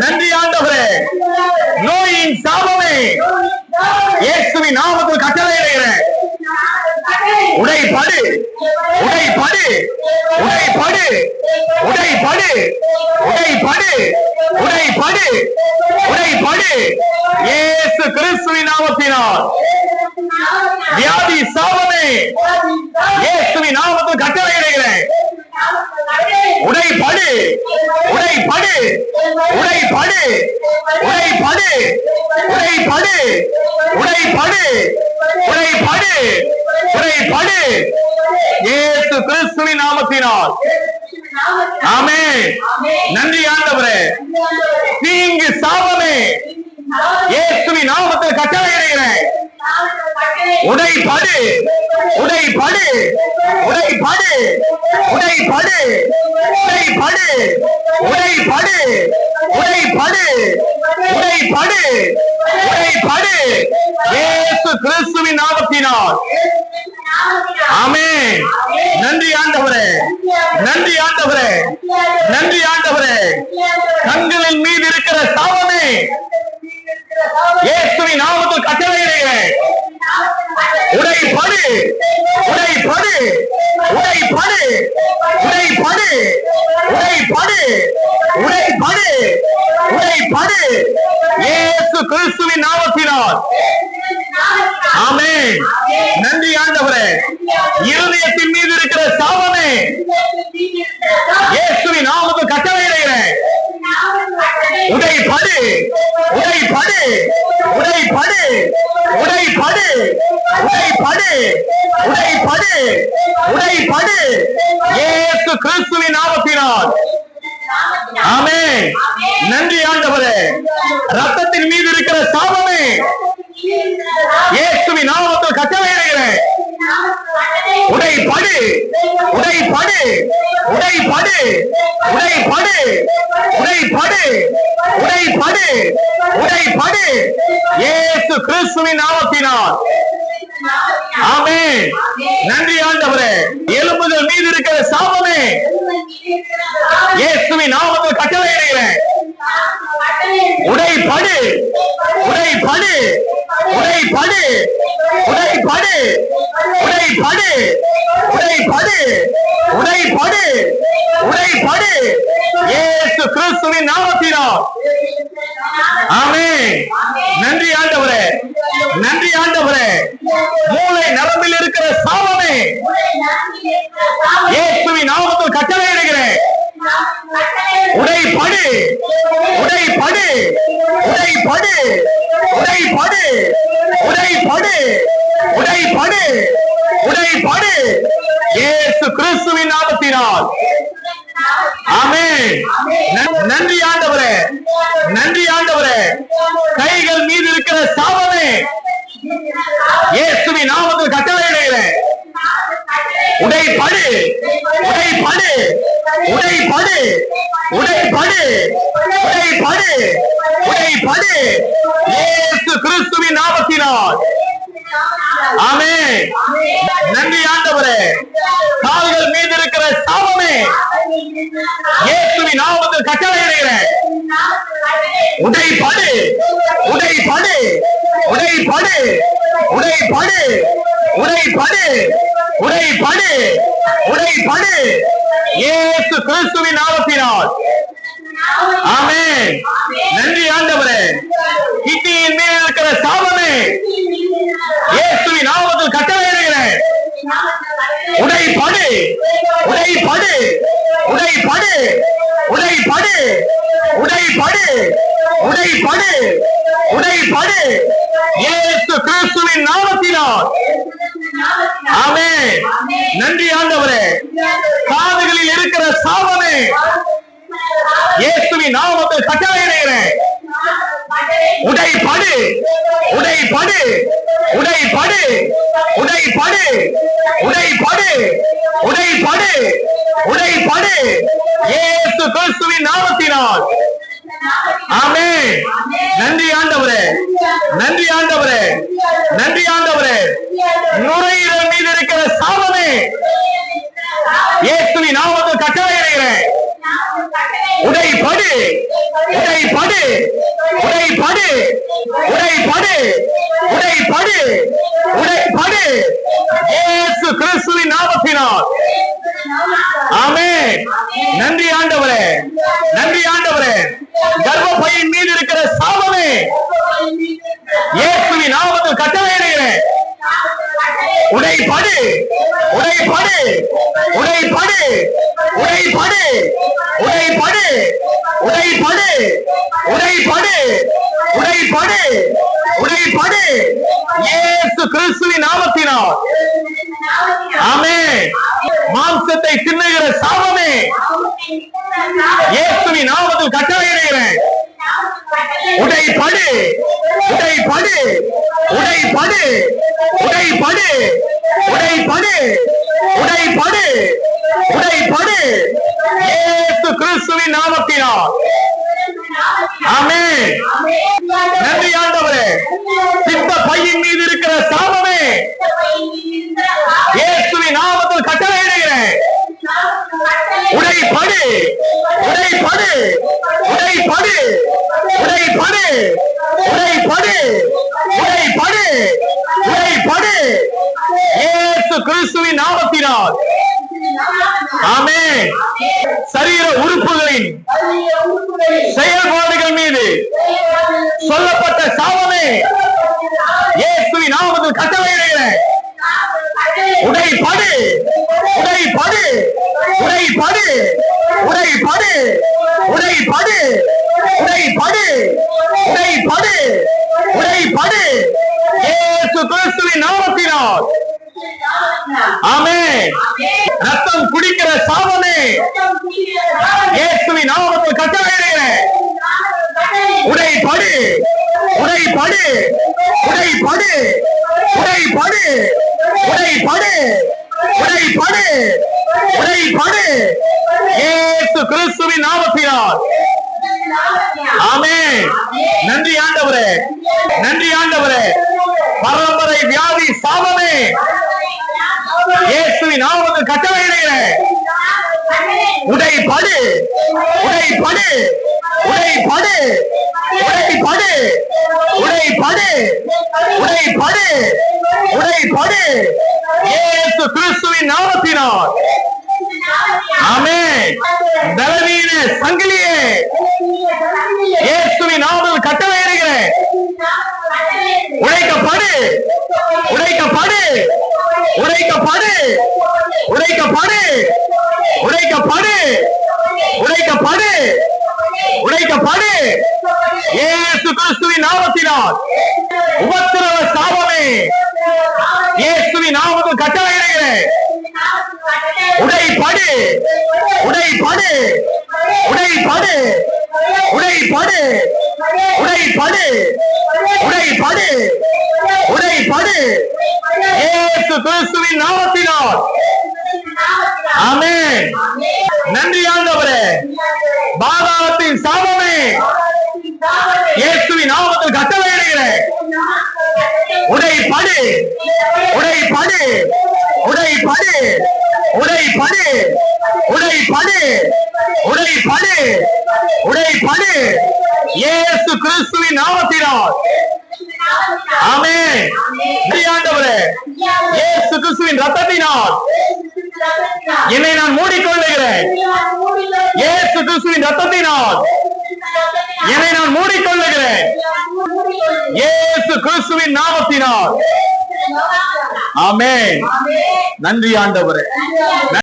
நன்றி ஆண்டவரே. நோயின் சாபமே. இயேசுவின் நாமத்தில் கட்டளையிடுகிறேன் உடை படு உடை படு உடை படு உடை படு உடை படு உடை படு உடை படு இயேசு கிறிஸ்துவின் நாமத்தினால். வியாதி சாபமே. இயேசுவின் நாமத்தில் கட்டளையிடுகிறேன் உடைப்படு. உடைப்படு. உடைப்படு. உடைப்படு. உடைப்படு. உடைப்படு. உடைப்படு. உடைப்படு. இயேசு கிறிஸ்துவின் நாமத்தினால். ஆமே நன்றி ஆண்டவரே. தீங்கு சாபமே. இயேசுவின் நாமத்தில் கட்டளையிடுகிறேன் உடைப்படு உடைப்படு உடைப்படு உடைப்படு உடைப்படு உடைப்படு உடைப்படு உடைப்படு உடைப்படு இயேசு கிறிஸ்துவின் நாமத்தினால். ஆமே நன்றி ஆண்டவரே. நன்றி ஆண்டவரே. நன்றி ஆண்டவரே. கண்களின் மீது இருக்கிற சாபமே இயேசுவின் நாமத்தில் கட்டளையிடுகிறேன். உடை படு. உடை படு. உடை படு. உடை படு. உடை படு. உடை படு. உடை படு. இயேசு கிறிஸ்துவின் நாமத்தினால். உடைப்படு உடைப்படு உடைப்படு உடைப்படு இயேசு கிறிஸ்துவின் நாமத்தினால். ஆமென். நன்றி ஆண்டவரே. ரத்தத்தின் மீது இருக்கிற சாபமே. இயேசுவின் நாமத்தில் கட்டளையிடுகிறேன். உடைபடு உடை படு உடைபடு உடை படு உடை படு உடை படு உடை படு ஏசு கிறிஸ்துவின் நாமத்தினால். ஆமே நன்றி ஆண்டவரே. எலும்புகள் மீது இருக்கிற சாபமே. இயேசுவின் நாமத்தில் கட்டளையிடுகிறேன் உடை படு உடை படு உடைபடு உடை படு உடைப்படு உடைப்படு உடைப்படு உடைப்படு இயேசு கிறிஸ்துவின் நாமத்தினால். ஆமென். இயேசு கிறிஸ்துவின் நாமத்தினால். ஆமென். நன்றி ஆண்டவரே. நன்றி ஆண்டவரே. கைகள் மீது இருக்கிற சாபமே. இயேசுவின் நாமத்தில் கட்டளையிடுகிறேன். உடைப்படு. உடைப்படு. உடைப்படு. உடைப்படு. உடைப்படு. உடைப்படு. இயேசு கிறிஸ்துவின் நாமத்தினால். ஆமே. நன்றி ஆண்டவரே. கால்கள் மீது இருக்கிற சாபமே. இயேசுவின் நாமத்தில் கட்டளையிடுகிறேன். உடை படு உடை படு உடை படு உடை படு உடை படு உடை படு உடை படு ஏசு கிறிஸ்துவின் நாமத்தினால். ஆமே. நன்றி ஆண்டவரே. கிட்னியின் மேல் இருக்கிற சாபமே. உடைப்படு. உடைப்படு. உடைப்படு. உடைப்படு. உடைப்படு. உடைப்படு. உடைப்படு. இயேசு கிறிஸ்துவின் நாமத்தினால் ஆமே நன்றி ஆண்டவரே. காதுகளில் இருக்கிற சாபமே இயேசுவின் நாமத்தில் கட்டளையிடுகிறேன் உடைப்படு. உடைப்படு. உடைப்படு. படு உடை படு உடை படு உடை படு ஏசு கிறிஸ்துவின் நாமத்தினால். ஆமே. நன்றி ஆண்டவரே. நன்றி ஆண்டவரே. நன்றி ஆண்டவரே. நுரையீரல் மீது இருக்கிற சாபமே. இயேசுவி நாமத்து கட்டளையிடுகிறேன். உடை படு உடை படு உடை படு உடை படு உடை படு உடை இயேசு கிறிஸ்துவின் நாமத்தினால். ஆமே நன்றி ஆண்டவரே. நன்றி ஆண்டவரே. கர்ப்பப்பையின் மீது இருக்கிற சாபமே. இயேசுவின் நாமத்தில் கட்டளையிடுகிறேன். உடைபடு உடைபடு உடைபடு உடைபடு உடைபடு உடைபடு உடைபடு உடைபடு உடைபடு இயேசு கிறிஸ்துவின் நாமத்தினால். ஆமே மாம்சத்தை தின்னுகிற சாபமே. இயேசுவின் நாமத்தில் கட்டளையிடுகிறேன். உடைபடு உடைபடு உடைபடு உடைபடு உடைபடு உடைபடு உடைபடு. ஏசு கிறிஸ்துவின் நாமத்தினால். ஆமே நன்றி ஆண்டவரே. சித்த பையின் மீது இருக்கிற சாபமே இயேசுவின் நாமத்தில் கட்டளையிடுகிறேன். உடைபடு உடைபடு உடைபடு உடைபடு உடைபடு உடைபடு. சரீர உறுப்புகளின் செயல்பாடுகள் மீது சொல்லப்பட்ட சாபமே இயேசுவின் நாமத்தில் கட்டளையிடுகிறேன் உடைபடு உடைபடு உடைபடு உடைபடு உடைபடு உடைபடு உடைபடு உடைபடு இயேசு கிறிஸ்துவின் நாமத்தினால். குடிக்கிற இயேசுவி நாமத்தை கட்டளையிடுகிறேன் உடை படு. உடை படு. உடை படு. உடை படு. உடை படு. உடை படு. உடை படு. இயேசு கிறிஸ்துவின் நாமத்தினால். ஆமே நன்றி ஆண்டவரே. நன்றி ஆண்டவரே. பரம்பரை வியாதி சாபமே. இயேசுவின் நாமத்தை கட்டளையிடுகிறேன் உடை படு உடை படு உடை படு உடை படு உடை படு உடை படு உடை படு ஏசு கிறிஸ்துவின் நாமத்தினால். ஆமே பலவீன சங்கிலியே. இயேசுவின் நாமல் கட்டளையிடுகிறேன். உடைக்கப்படு. உடைக்கப்படு. உடை அடைக்கப்படு ஏசு கிறிஸ்துவின் நாமத்தினால். உபத்திரவ சாபமே. இயேசுவின் நாமத்தில் கட்டளையிடுகிறேன். உடை படு உடை படு உடை படு உடை படு உடை படு உடை படு உடை படு ஏசு கிறிஸ்துவின் நாமத்தினால். ஆமென். இயேசுவி நாமத்தில் கட்டளையிடுகிறேன் உடை படு. உடை படு. உடை படு. உடை படு. உடை படு. உடை படு. உடை படு. இயேசு கிறிஸ்துவின் நாமத்தினால். ஆமே ஆண்டவரே. இயேசு கிறிஸ்துவின் ரத்தத்தினால். என்னை நான் மூடிக்கொள்ளுகிறேன். இயேசு கிறிஸ்துவின் ரத்தத்தினால். என்னை நான் மூடிக்கொள்ளுகிறேன். இயேசு கிறிஸ்துவின் நாமத்தினால். ஆமென். நன்றி ஆண்டவரே.